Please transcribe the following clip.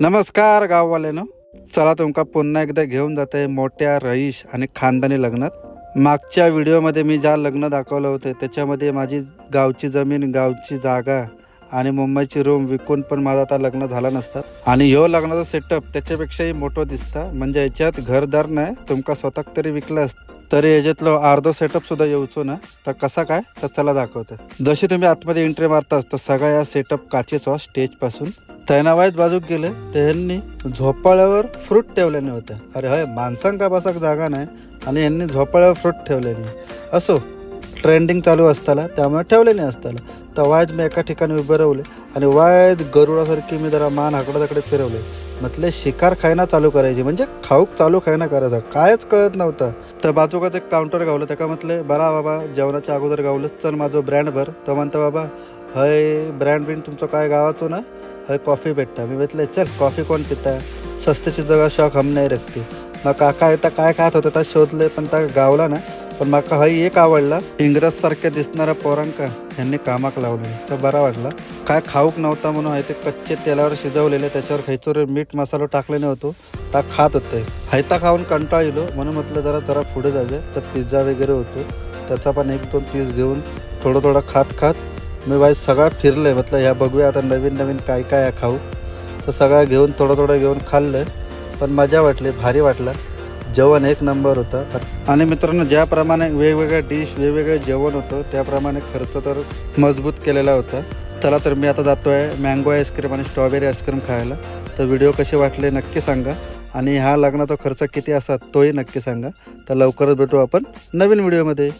नमस्कार गाववाल्यानं. चला तुमका पुन्हा एकदा घेऊन जात आहे मोठ्या रईश आणि खानदानी लग्नात. मागच्या व्हिडिओमध्ये मी ज्या लग्न दाखवलं होतं त्याच्यामध्ये माझी गावची जमीन गावची जागा आणि मुंबईची रूम विकून पण माझं आता लग्न झालं नसतं. आणि ह्यो लग्नाचा सेटअप त्याच्यापेक्षाही मोठं दिसता. म्हणजे याच्यात घरदार नाही तुमका स्वतः तरी विकलं असतं तरी याच्यातलं अर्ध सेटअप सुद्धा येऊचो ना. तर कसा काय? तर चला दाखवतं. जशी तुम्ही आतमध्ये एंट्री मारतास तर सगळा या सेटअप काचेचो हो, स्टेजपासून तैनावायत बाजूक गेले त्यांनी झोपाळ्यावर फ्रूट ठेवल्याने होत्या अरे हय माणसांका बसाक जागा नाही आणि यांनी झोपाळ्यावर फ्रूट ठेवल्याने. असो ट्रेंडिंग चालू असताना त्यामुळे ठेवले नाही असताना. तर वायद मी एका ठिकाणी उभे राहले आणि वायद गरुडासारखी मी जरा मान हाकडा तिकडे फिरवले. म्हटले शिकार खायना चालू करायची म्हणजे खाऊक चालू खायना करायचा. कायच कळत नव्हतं. तर बाजूकाच एक काउंटर गावलं. त्याका म्हटले बरा बाबा जेवणाच्या अगोदर गावलं चल माझं ब्रँड भर. तो म्हणतो बाबा हय ब्रँड बिंड तुमचं काय गावाचो ना हय कॉफी भेटता. मी म्हटलं चल कॉफी कोण पिता? सस्त्याची जगा शॉक हम नाही रखते. मग काका येता काय खात होतं त्या शोधले पण त्या गावला ना पण माका हय एक आवडला. इंग्रज सारख्या दिसणाऱ्या पोरांका ह्यांनी कामाक लावले. तर बरा वाटला. काय खाऊक नव्हता म्हणून आहे ते कच्चे तेलावर शिजवलेले त्याच्यावर खायचो मीठ मसाला टाकले नव्हतो. ता खात होते. हायता खाऊन कंटाळ येलो म्हणून म्हटलं जरा जरा पुढे जाऊया. तर पिझ्झा वगैरे होतो. त्याचा पण एक दोन पीस घेऊन थोडं थोडं खात खात मी बाई सगळा फिरलंय. म्हटलं ह्या बघूया आता नवीन नवीन काय काय खाऊ. तर सगळं घेऊन थोडं थोडं घेऊन खाल्लं. पण मजा वाटली भारी वाटलं. जेवण एक नंबर होतं. आणि मित्रांनो ज्याप्रमाणे वेगवेगळ्या डिश वेगवेगळे जेवण होतं त्याप्रमाणे खर्च तर मजबूत केलेला होता. चला तर मी आता जातो आहे मँगो आईस्क्रीम आणि स्ट्रॉबेरी आईस्क्रीम खायला. तर व्हिडिओ कसे वाटले नक्की सांगा. आणि ह्या लग्नाचा खर्च किती असा तोही नक्की सांगा. तर लवकरच भेटू आपण नवीन व्हिडिओमध्ये.